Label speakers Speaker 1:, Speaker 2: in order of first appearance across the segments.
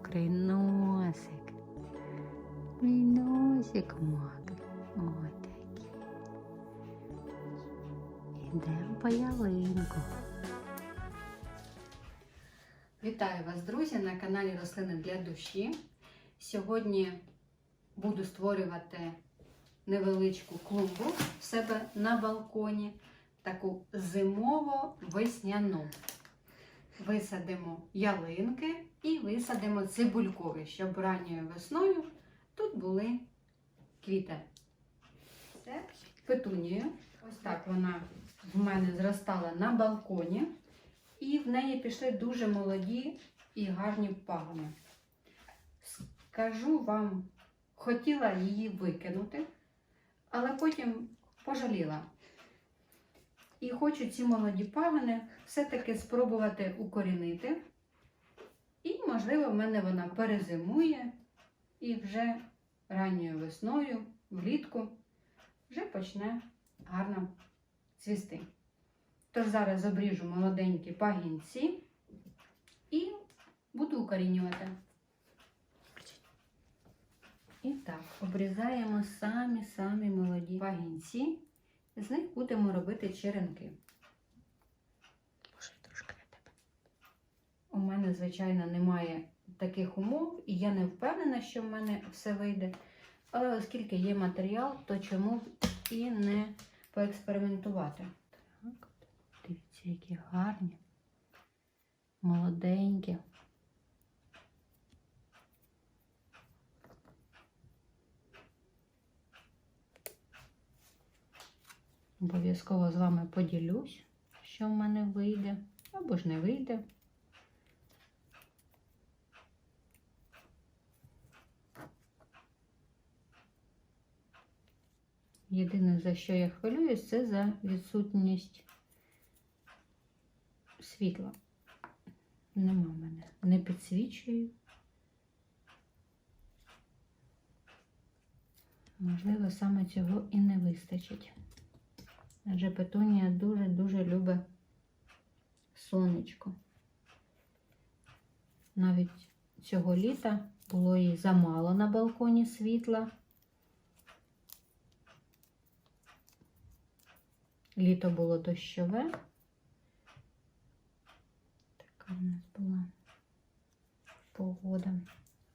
Speaker 1: мокрий носик. Мій носик мокрий. Ой такий. Ідемо по ялинку. Вітаю вас, друзі, на каналі Рослини для душі. Сьогодні буду створювати невеличку клумбу в себе на балконі, таку зимово-весняну. Висадимо ялинки і висадимо цибулькові, щоб ранньою весною тут були квіти. Це петунія. Ось так вона в мене зростала на балконі, і в неї пішли дуже молоді і гарні пагони. Скажу вам, хотіла її викинути, але потім пожаліла. І хочу ці молоді пагони все-таки спробувати укорінити. Можливо, в мене вона перезимує і вже ранньою весною, влітку, вже почне гарно цвісти. Тож зараз обріжу молоденькі пагінці і буду укорінювати. І так, обрізаємо самі-самі молоді пагінці. З них будемо робити черенки. У мене, звичайно, немає таких умов, і я не впевнена, що в мене все вийде. Але оскільки є матеріал, то чому і не поекспериментувати. Так, дивіться, які гарні, молоденькі. Обов'язково з вами поділюсь, що в мене вийде, або ж не вийде. Єдине, за що я хвилююсь, це за відсутність світла. Нема мене. Не підсвічую. Можливо, саме цього і не вистачить. Адже петунія дуже-дуже любить сонечко. Навіть цього літа було їй замало на балконі світла. Літо було дощове. Така в нас була погода.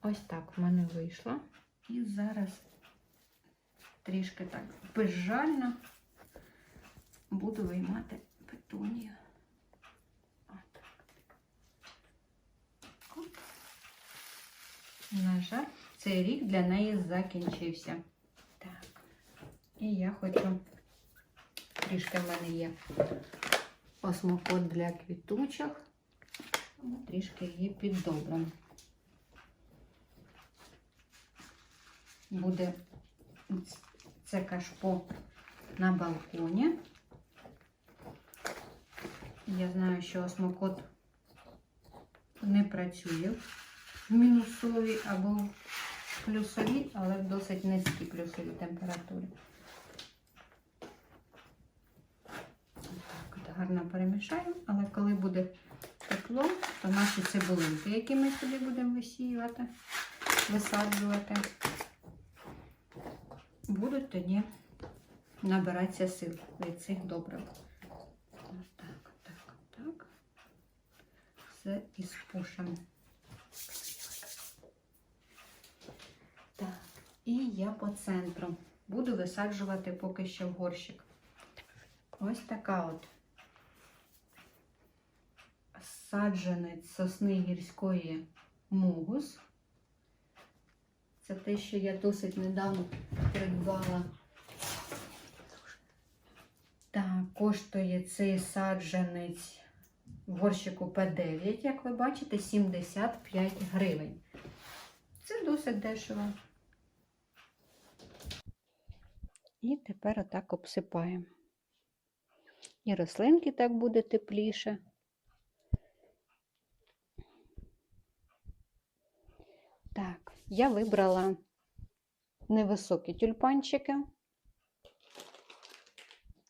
Speaker 1: Ось так в мене вийшло. І зараз трішки так безжально буду виймати петунію. На жаль, цей рік для неї закінчився. Так. І я хочу, трішки в мене є осмокот для квітучок, тому трішки її піддобрим. Буде це кашпо на балконі. Я знаю, що осмокот не працює в мінусовій або в плюсовій, але в досить низькій плюсовій температурі. Так, от гарно перемішаємо, але коли буде тепло, то наші цибулинки, які ми сюди будемо висіювати, висаджувати, будуть тоді набиратися сил від цих добрив. Так, так, так. Все із пушем. Так, і я по центру буду висаджувати поки що в горщик. Ось така от саджанець сосни гірської мугус. Це те, що я досить недавно придбала. Так, коштує цей саджанець в горщику П9, як ви бачите, 75 гривень. Це досить дешево. І тепер отак обсипаємо. І рослинки так буде тепліше. Так, я вибрала невисокі тюльпанчики.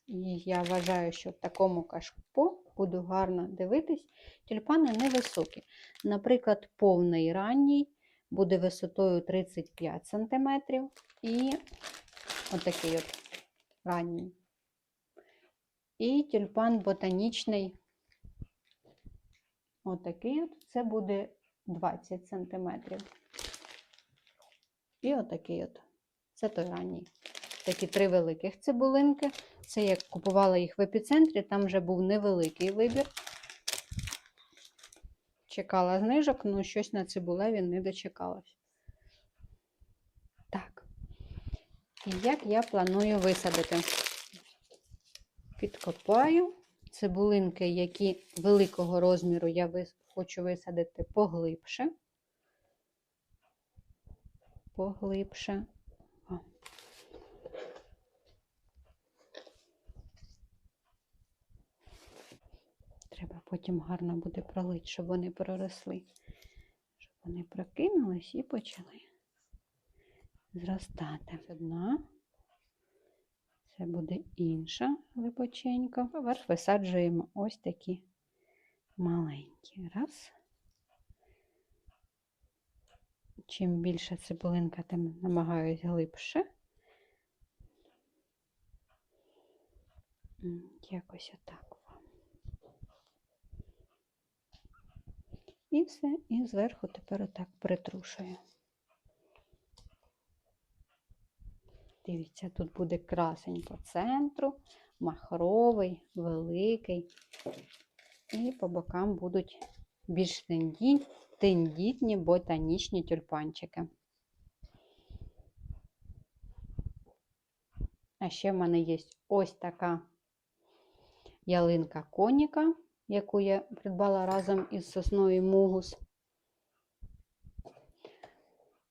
Speaker 1: І я вважаю, що в такому кашпо буду гарно дивитись. Тюльпани невисокі. Наприклад, повний ранній буде висотою 35 см і отакий от ранній. І тюльпан ботанічний. Отакий от, це буде 20 см. І отакий от. Це той ранній. Такі три великих цибулинки. Це як купувала їх в епіцентрі, там вже був невеликий вибір. Чекала знижок, ну щось на цибулеві не дочекалась. Так. І як я планую висадити? Підкопаю цибулинки, які великого розміру я хочу висадити поглибше. Поглибше. Треба потім гарно буде пролити, щоб вони проросли. Щоб вони прокинулись і почали зростати. Одна. Це буде інша глибоченька. Поверх висаджуємо ось такі маленькі. Раз. Чим більше цибулинка, тим намагаюсь глибше. Якось отак. вам. І все, і зверху тепер отак притрушую. Дивіться, тут буде красень по центру, махровий, великий. І по бокам будуть більш тенді, тендітні ботанічні тюльпанчики. А ще в мене є ось така ялинка коніка, яку я придбала разом із сосною мугус.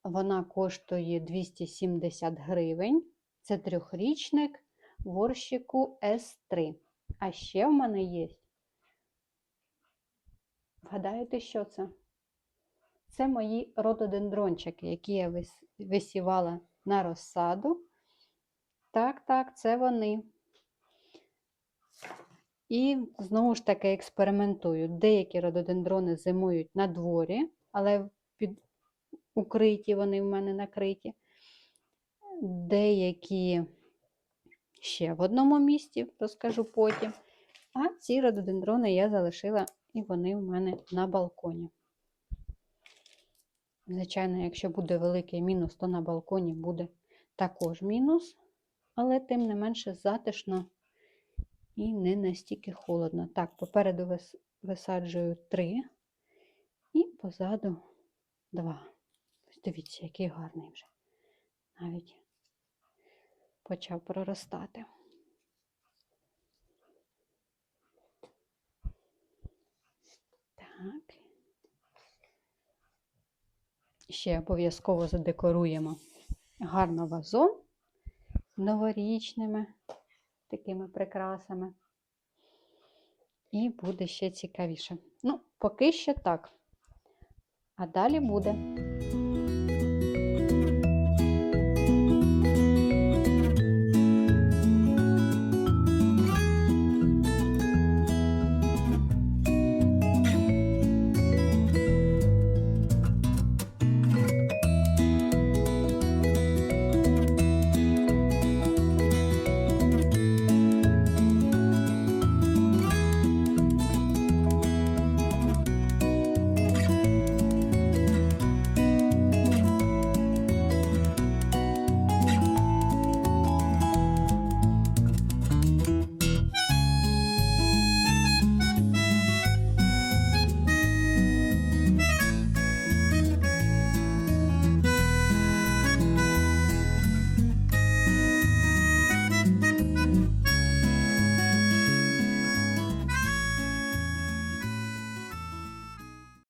Speaker 1: Вона коштує 270 гривень. Це трьохрічник ворщику С3. А ще в мене є. Вгадаєте, що це? Це мої рододендрончики, які я висівала на розсаду. Так, так, це вони. І знову ж таки експериментую. Деякі рододендрони зимують на дворі, але під укриті вони в мене накриті. Деякі ще в одному місці, розкажу потім. А ці рододендрони я залишила, і вони в мене на балконі. Звичайно, якщо буде великий мінус, то на балконі буде також мінус, але тим не менше затишно і не настільки холодно. Так, попереду висаджую три і позаду два. Ось Дивіться, який гарний вже. Навіть почав проростати. Так. Ще обов'язково задекоруємо гарно вазон новорічними такими прикрасами. І буде ще цікавіше. Ну, поки що так. А далі буде.